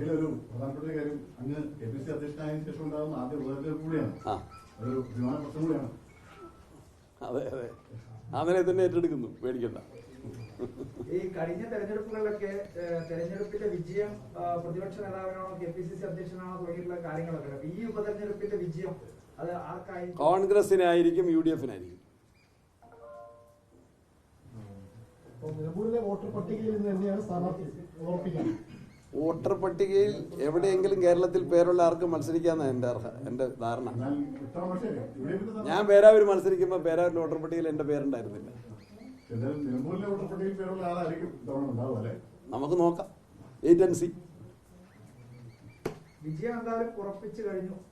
ഇതിലൊരു പ്രധാനപ്പെട്ട കാര്യം അങ്ങ് എ പി സി അധ്യക്ഷനായതിനു ശേഷം ഉണ്ടാകുന്ന ആദ്യ ഉപതെരഞ്ഞെടുപ്പ് കൂടിയാണ്. ഒരു വിമാന പ്രശ്നം കൂടിയാണ്. അതെ അതെ. അതിനെ തന്നെ ഏറ്റെടുക്കുന്നു. പേടിക്കണ്ട. ഈ കഴിഞ്ഞ തെരഞ്ഞെടുപ്പുകളിലൊക്കെ തെരഞ്ഞെടുപ്പിന്റെ വിജയം പ്രതിപക്ഷ നേതാവിനാണോ കെ പി സി സി അധ്യക്ഷനാണോ തുടങ്ങിയിട്ടുള്ള കാര്യങ്ങളൊക്കെ. ഈ ഉപതെരഞ്ഞെടുപ്പിന്റെ വിജയം അത് ആർക്കായി? കോൺഗ്രസിനായിരിക്കും യു ഡി എഫിനായിരിക്കും. നിലമ്പൂരിലെ വോട്ടർ പട്ടികയിൽ നിന്ന് തന്നെയാണ് സ്ഥാനാർത്ഥി ഉറപ്പിക്കുന്നത്. വോട്ടർ പട്ടികയിൽ എവിടെയെങ്കിലും കേരളത്തിൽ പേരുള്ള ആർക്കും മത്സരിക്കാന്നാണ് എന്റെ അർഹ എന്റെ ധാരണ. ഞാൻ പേരാവൂർ മത്സരിക്കുമ്പോൾ പേരാവൂരിൽ വോട്ടർ പട്ടികയിൽ എന്റെ പേരുണ്ടായിരുന്നില്ല. നമുക്ക് നോക്കാം. ആൻഡ് സി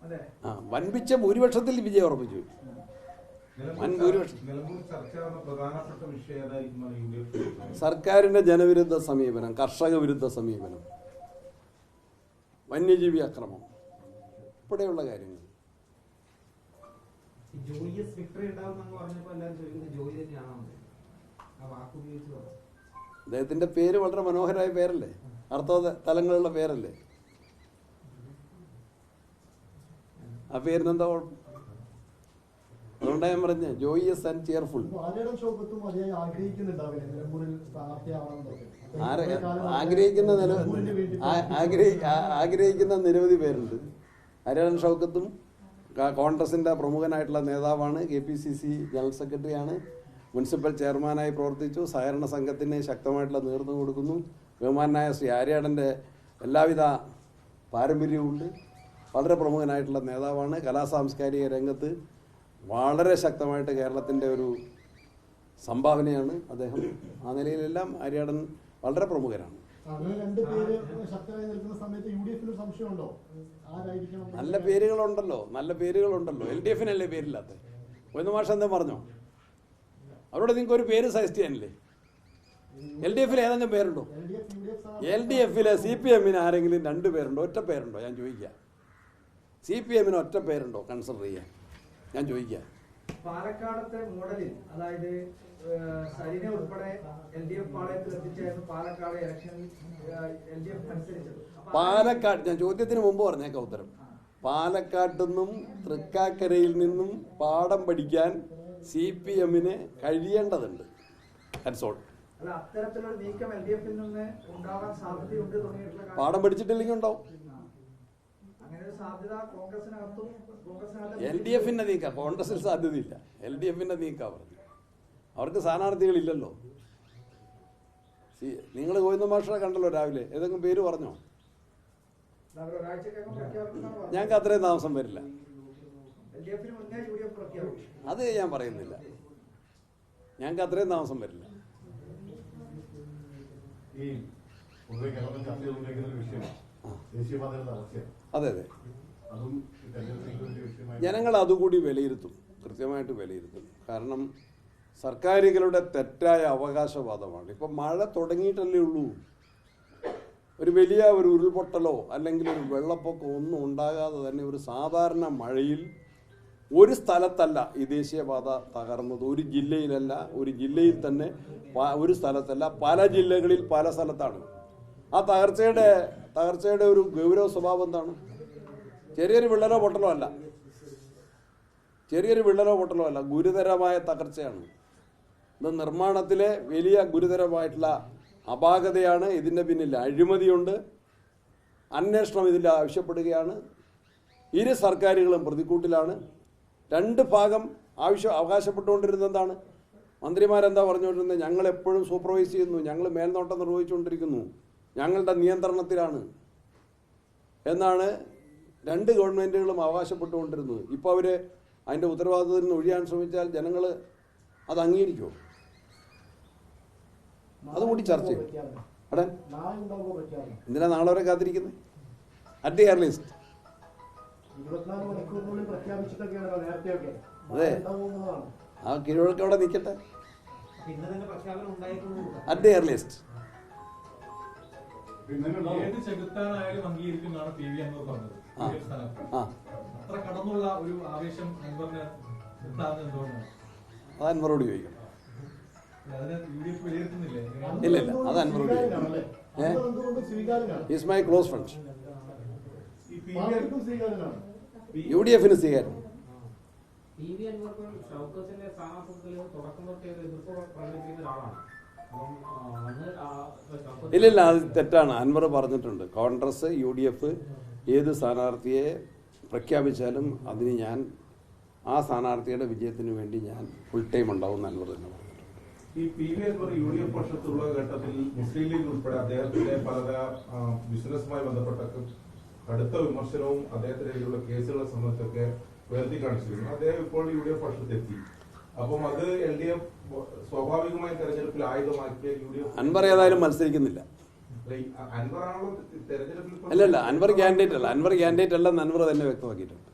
അല്ലെ? ആ വൻപിച്ച ഭൂരിപക്ഷത്തിൽ വിജയം ഉറപ്പിച്ചു സർക്കാരിന്റെ ജനവിരുദ്ധ സമീപനം കർഷക വിരുദ്ധ സമീപനം. വന്യജീവി അക്രമം ഇവിടെയുള്ള കാര്യങ്ങൾ. അദ്ദേഹത്തിന്റെ പേര് വളരെ മനോഹരമായ പേരല്ലേ? അർത്ഥ തലങ്ങളുള്ള പേരല്ലേ? ആ പേരിനെന്താ കുഴപ്പം? അതുകൊണ്ടാണ് ഞാൻ പറഞ്ഞ? ജോയി എസ് ആൻഡ് ചെയർഫുൾ ആഗ്രഹിക്കുന്ന ആഗ്രഹിക്കുന്ന നിരവധി പേരുണ്ട്. ഹരിയാളൻ ഷൗക്കത്തും കോൺഗ്രസിന്റെ പ്രമുഖനായിട്ടുള്ള നേതാവാണ് K P C C general സെക്രട്ടറിയാണ്. മുനിസിപ്പൽ ചെയർമാനായി പ്രവർത്തിച്ചു. സഹകരണ സംഘത്തിന് ശക്തമായിട്ടുള്ള നേതൃത്വം കൊടുക്കുന്നു. ബഹുമാനായ ശ്രീ ആര്യാടന്റെ എല്ലാവിധ പാരമ്പര്യവും ഉണ്ട് വളരെ പ്രമുഖനായിട്ടുള്ള നേതാവാണ്. കലാ സാംസ്കാരിക രംഗത്ത് വളരെ ശക്തമായിട്ട് കേരളത്തിന്റെ ഒരു സംഭാവനയാണ് അദ്ദേഹം. ആ നിലയിലെല്ലാം ആര്യാടൻ വളരെ പ്രമുഖരാണ്. നല്ല പേരുകളുണ്ടല്ലോ നല്ല പേരുകളുണ്ടല്ലോ. L D എഫിനല്ലേ പേരില്ലാത്ത? ഒന്ന് മാഷം എന്താ പറഞ്ഞോ? അവരോട് നിങ്ങൾക്ക് ഒരു പേര് സജസ്റ്റ് ചെയ്യാനില്ലേ? എൽ ഡി എഫിൽ ഏതെങ്കിലും പേരുണ്ടോ? എൽ ഡി എഫിലെ സി പി എമ്മിന് ആരെങ്കിലും രണ്ട് പേരുണ്ടോ? ഒറ്റ പേരുണ്ടോ? ഞാൻ ചോദിക്കാം. സി പി എമ്മിന് ഒറ്റ പേരുണ്ടോ? കൺസിഡർ ചെയ്യാൻ. ഞാൻ ചോദിക്കാം. പാലക്കാടത്തെ മോഡലിൽ അതായത് സരിനെ ഉൾപ്പെടെ എൽ ഡി എഫ് പാളയത്തിൽ എത്തിച്ചായിരുന്നു പാലക്കാട് ഇലക്ഷനിൽ എൽ ഡി എഫ് മത്സരിച്ചത് പാലക്കാട് ഞാൻ ചോദ്യത്തിന് മുമ്പ് പറഞ്ഞേക്കാം ഉത്തരം. പാലക്കാട്ട് നിന്നും തൃക്കാക്കരയിൽ നിന്നും പാഠം പഠിക്കാൻ സി പി എമ്മിന് കഴിയേണ്ടതുണ്ട്. പാഠം പഠിച്ചിട്ടില്ലെങ്കിൽ ഉണ്ടാവും. എൽ ഡി എഫിന്റെ നീക്കാം. കോൺഗ്രസിൽ സാധ്യതയില്ല. എൽ ഡി എഫിന്റെ നീക്കാം പറഞ്ഞു അവർക്ക് സ്ഥാനാർത്ഥികളില്ലല്ലോ. നിങ്ങൾ ഗോവിന്ദ മാഷറെ കണ്ടല്ലോ രാവിലെ. ഏതെങ്കിലും പേര് പറഞ്ഞോ? ഞങ്ങൾക്ക് അത്രയും താമസം വരില്ല. അത് ഞാൻ പറയുന്നില്ല. ഞങ്ങൾക്ക് അത്രയും താമസം വരില്ല. ഈ പൊതുവെ കേരളം ചർച്ച ചെയ്തുകൊണ്ടിരിക്കുന്ന ഒരു വിഷയം. ദേശീയപാതയുടെ തളർച്ചയാണ്. അതെ അതെ. ജനങ്ങൾ അതുകൂടി വിലയിരുത്തും. കൃത്യമായിട്ട് വിലയിരുത്തും. കാരണം സർക്കാരുകളുടെ തെറ്റായ അവകാശവാദമാണ്. ഇപ്പം മഴ തുടങ്ങിയിട്ടല്ലേ ഉള്ളൂ. ഒരു വലിയ ഒരു ഉരുൾപൊട്ടലോ അല്ലെങ്കിൽ ഒരു വെള്ളപ്പൊക്കമോ ഒന്നും ഉണ്ടാകാതെ തന്നെ ഒരു സാധാരണ മഴയിൽ ഒരു സ്ഥലത്തല്ല ഈ ദേശീയപാത തകർന്നത്. ഒരു ജില്ലയിലല്ല ഒരു ജില്ലയിൽ തന്നെ ഒരു സ്ഥലത്തല്ല. പല ജില്ലകളിൽ പല സ്ഥലത്താണ്. ആ തകർച്ചയുടെ തകർച്ചയുടെ ഒരു ഗൗരവ സ്വഭാവം എന്താണ്? ചെറിയൊരു വിള്ളലോ പൊട്ടലോ അല്ല. ചെറിയൊരു വിള്ളലോ പൊട്ടലോ അല്ല. ഗുരുതരമായ തകർച്ചയാണ്. ഇത് നിർമ്മാണത്തിലെ വലിയ ഗുരുതരമായിട്ടുള്ള അപാകതയാണ്. ഇതിന്റെ പിന്നിൽ അഴിമതിയുണ്ട്. അന്വേഷണം ഇതിൽ ആവശ്യപ്പെടുകയാണ്. ഇരു സർക്കാരുകളും പ്രതിക്കൂട്ടിലാണ്. രണ്ട് ഭാഗം ആവശ്യം അവകാശപ്പെട്ടുകൊണ്ടിരുന്നത് എന്താണ്? മന്ത്രിമാരെന്താ പറഞ്ഞുകൊണ്ടിരുന്നത്? ഞങ്ങൾ എപ്പോഴും സൂപ്പർവൈസ് ചെയ്യുന്നു. ഞങ്ങൾ മേൽനോട്ടം നിർവഹിച്ചുകൊണ്ടിരിക്കുന്നു. ഞങ്ങളുടെ നിയന്ത്രണത്തിലാണ്. എന്നാണ് രണ്ട് ഗവൺമെന്റുകളും അവകാശപ്പെട്ടുകൊണ്ടിരുന്നത്. ഇപ്പോൾ അവർ അതിന്റെ ഉത്തരവാദിത്തത്തിൽ നിന്ന് ഒഴിയാൻ ശ്രമിച്ചാൽ ജനങ്ങൾ അത് അംഗീകരിക്കുമോ? അതുകൂടി ചർച്ച ചെയ്യും. അടെ എന്തിനാ നാളെ വരെ കാത്തിരിക്കുന്നത് അറ്റ് ദി എയർലിസ്റ്റ് അതെ. ആ കീഴ്വഴക്ക് അവിടെ നിൽക്കട്ടെ. അറ്റ് ദി എയർലിസ്റ്റ് ഏത് ചെകുത്താനായാലും അംഗീകരിക്കുന്നതാണ് പി വി അൻവർ പറഞ്ഞത്. ആ. യു ഡി എഫ് സ്ഥാനാർത്ഥി. ആ. അത്ര കടന്നുള്ള ഒരു ആവേശം അൻവറിന് എത്താവുന്നത് എന്തുകൊണ്ടാണ്? അതാൻ മറുപടി ചോദിക്കണം ഇല്ല, ഇല്ല. അത് അൻവറോട് is my close friends U D എഫിന് വി ഷൗക്കത്തിന്റെ സ്ഥാനാർത്ഥത്തിൽ തുടക്കം തൊട്ടേ എതിർപ്പ് പ്രകടിപ്പിക്കുന്ന ഒരാളാണ്. ഇല്ലില്ല അത് തെറ്റാണ്. അൻവർ പറഞ്ഞിട്ടുണ്ട്. കോൺഗ്രസ് യു ഡി എഫ് ഏത് സ്ഥാനാർത്ഥിയെ പ്രഖ്യാപിച്ചാലും അതിന് ഞാൻ ആ സ്ഥാനാർത്ഥിയുടെ വിജയത്തിന് വേണ്ടി ഞാൻ ഫുൾ ടൈം ഉണ്ടാവും അൻവർ തന്നെ ഈ പക്ഷത്തുള്ള ഘട്ടത്തിൽ അദ്ദേഹത്തിന്റെ പലത ബിസിനസ്സുമായി ബന്ധപ്പെട്ട വിമർശനവും ഇപ്പോൾ അപ്പം അത് എൽ ഡി എഫ് സ്വാഭാവികമായി തെരഞ്ഞെടുപ്പിൽ ആയുധമാക്കിയ യു ഡി എഫ് അൻവർ ഏതായാലും മത്സരിക്കുന്നില്ല. ഇപ്പോൾ- അല്ലല്ല അൻവർ ക്യാൻഡിഡേറ്റ് അല്ല. അൻവർ ക്യാൻഡിഡേറ്റ് അല്ല അൻവർ തന്നെ വ്യക്തമാക്കിയിട്ടുണ്ട്.